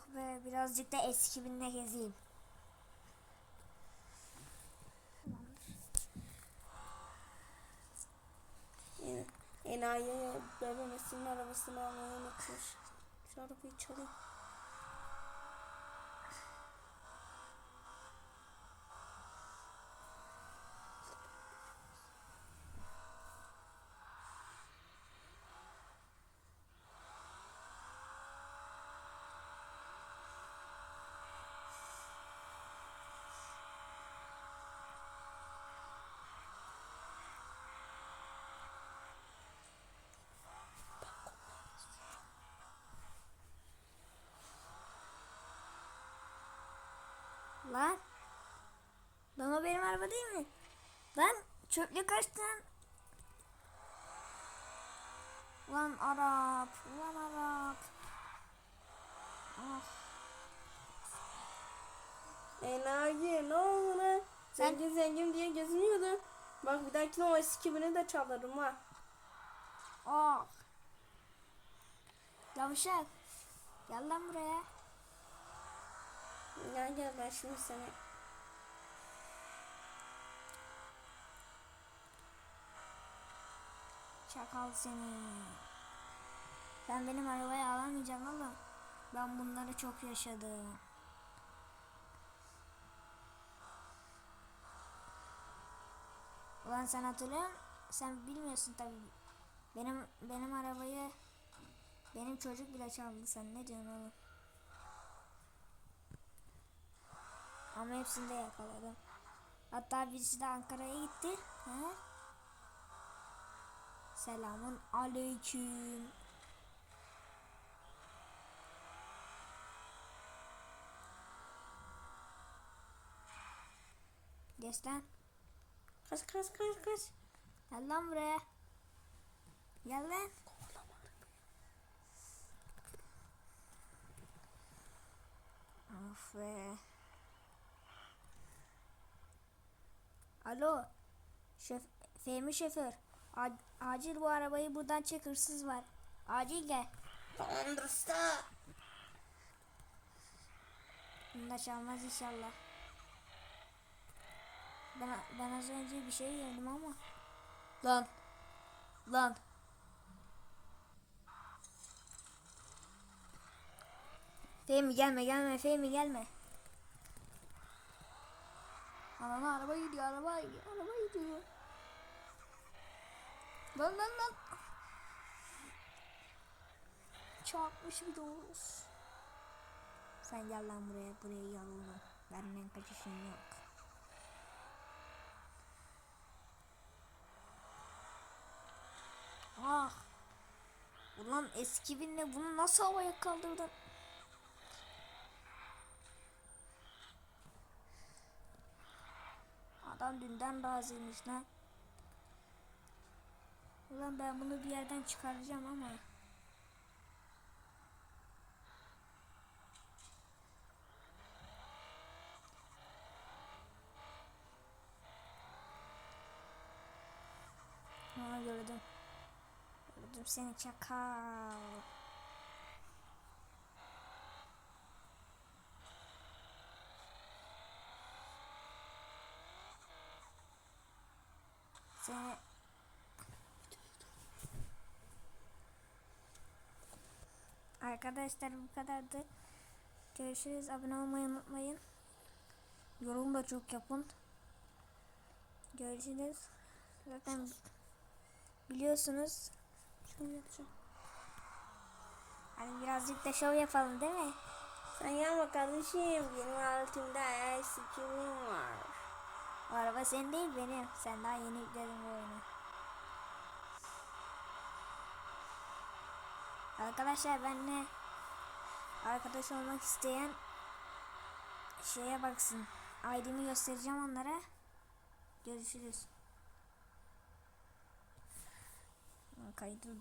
Oh be birazcık da eski binle gezeyim. En- Enayi bebemesinin arabasını almayı unutmuş. Şu arabayı çalayım. Lan. Lan o benim araba değil mi? Lan çöplük kaçtın. Lan Arap. Lan Arap. Ah. Enayi ne oldu lan? Sen- Zengin zengin diye geziniyordu. Bak bir dahakine o eski bini de çalarım ha. Ah. Yavşak. Gel lan buraya. Gel gel ben şimdi seni. Çakal seni. Sen benim arabayı alamayacaksın oğlum. Ben bunları çok yaşadım. Ulan sen hatırlıyor? Sen bilmiyorsun tabii. Benim benim arabayı benim çocuk bile çaldı. Sen ne diyorsun oğlum? Ama hepsini de yakaladım. Hatta birisi de Ankara'ya gitti. Ha? Selamun aleyküm. Geç lan. Kaç kaç kaç kaç. Gel lan buraya. Gel lan. Of be. Alo. Şef Fehmi şoför. Acil bu arabayı buradan çek hırsız var. Acil gel. Tamamdır usta. Bunu da çalmaz inşallah. Ben, ben az önce bir şey gördüm ama. Lan. Lan. Fehmi gelme gelme Fehmi gelme. Anana araba gidiyor araba araba gidiyor. Lan lan lan. Çarpmış bir doğrusu. Sen gel lan buraya buraya gel oğlum. Benden kaçışın yok. Ah. Ulan eski binle bunu nasıl havaya kaldırdın? Adam dünden razıymış lan. Ulan ben bunu bir yerden çıkaracağım ama. Ha gördüm. Gördüm seni çakal. Seni Arkadaşlar bu kadardı. Görüşürüz. Abone olmayı unutmayın. Yorum da çok yapın. Görüşürüz. Zaten biliyorsunuz. Hani birazcık da şov yapalım değil mi? Sen yapma kardeşim. Benim altımda eskimin var. O araba senin değil benim. Sen daha yeni yükledin bu oyunu. Arkadaşlar benimle arkadaş olmak isteyen şeye baksın. ID'mi göstereceğim onlara. Görüşürüz. Kaydı